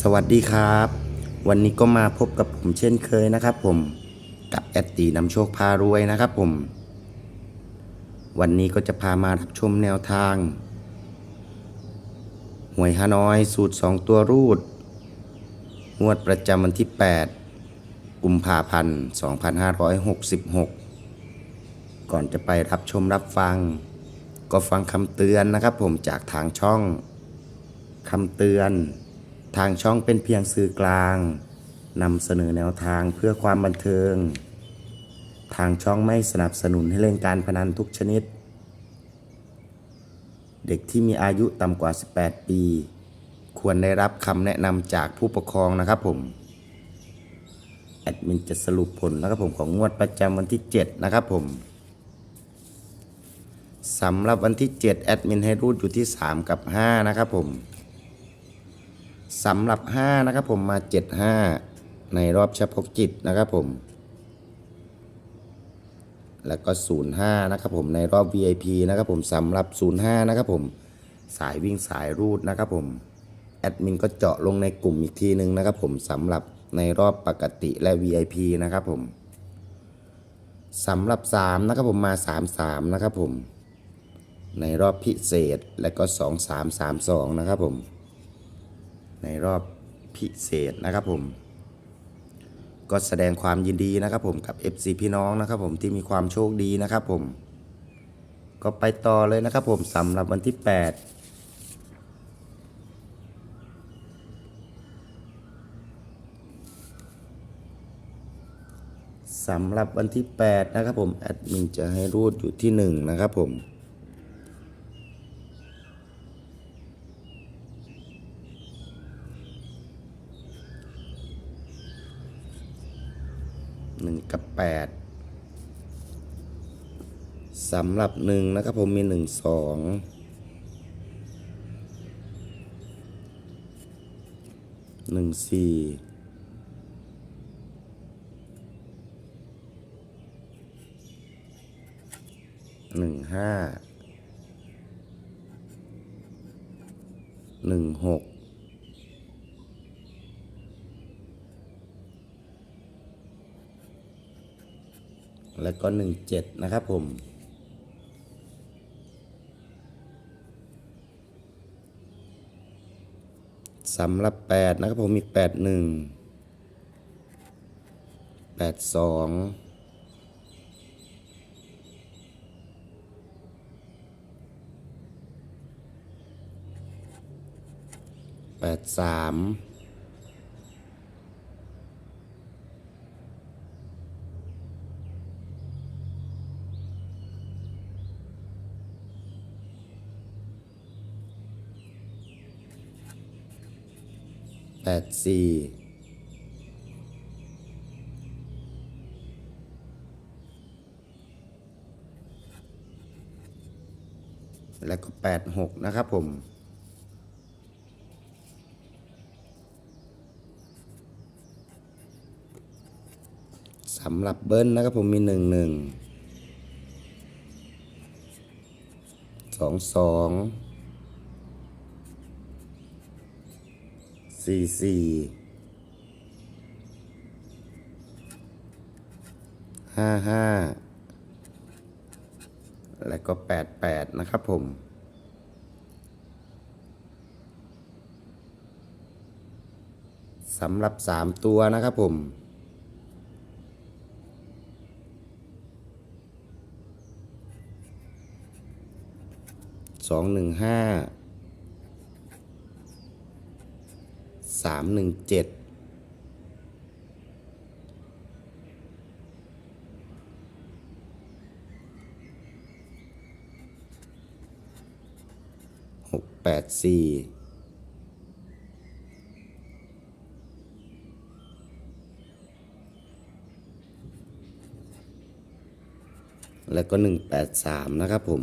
สวัสดีครับ วันนี้ก็มาพบกับผมเช่นเคยนะครับ ผมกับแอดตีนำโชคพารวยนะครับผม วันนี้ก็จะพามารับชมแนวทาง หวยฮานอยสูตร 2 ตัวรูด งวดประจำวันที่ 8 กุมภาพันธ์ 2566 ก่อนจะไปรับชมรับฟัง ก็ฟังคำเตือนนะครับผมจากทางช่องคำเตือน ทางช่องเป็นเพียงสื่อกลางนำเสนอแนวทางเพื่อความบันเทิง ทางช่องไม่สนับสนุนให้เล่นการพนันทุกชนิด เด็กที่มีอายุต่ำกว่า 18 ปี ควรได้รับคำแนะนำจากผู้ปกครองนะครับผมแอดมินจะสรุปผลนะครับผมของงวดประจำวันที่ 7 นะครับผมสำหรับวันที่ 7 แอดมินให้รูดอยู่ที่ 3 กับ 5 นะครับผม สำหรับ 5 นะครับผมมา 75 ในรอบเฉพาะกิจนะครับผม แล้วก็ 05 นะครับผมในรอบ VIP นะครับผมสำหรับ 05 นะครับผมสายวิ่งสายรูดนะครับผมแอดมินก็เจาะลงในกลุ่มอีกทีหนึ่งนะครับผมสำหรับในรอบปกติและ VIP นะครับผมสำหรับ 3 นะครับผมมา 33 นะครับผม ในรอบพิเศษและก็ 2332 นะครับผม ในรอบพิเศษนะครับผม ก็แสดงความยินดีนะครับผมกับ FC พี่น้องนะครับผมที่มีความโชคดีนะครับผม ก็ไปต่อเลยนะครับผมสำหรับวันที่ 8สำหรับวันที่ 8 นะครับผม แอดมินจะให้รูดอยู่ที่ 1 นะครับผม หนึ่งกับแปดสำหรับหนึ่งนะครับผมมีหนึ่งสองหนึ่งสี่หนึ่งห้าหนึ่งหก แล้วก็หนึ่งเจ็ดนะครับผม สำหรับแปดนะครับผมมีแปดหนึ่งแปดสองแปดสาม ดสี่แล้วก็แปดหกนะครับผมสำหรับเบิ้ลนะครับผมมีหนึ่งหนึ่งสองสอง สี่สี่ห้าห้าแล้วก็แปดแปดนะครับผมสำหรับสามตัวนะครับผมสองหนึ่งห้า สามหนึ่งเจ็ดหกแปดสี่แล้วก็หนึ่งแปดสามนะครับผม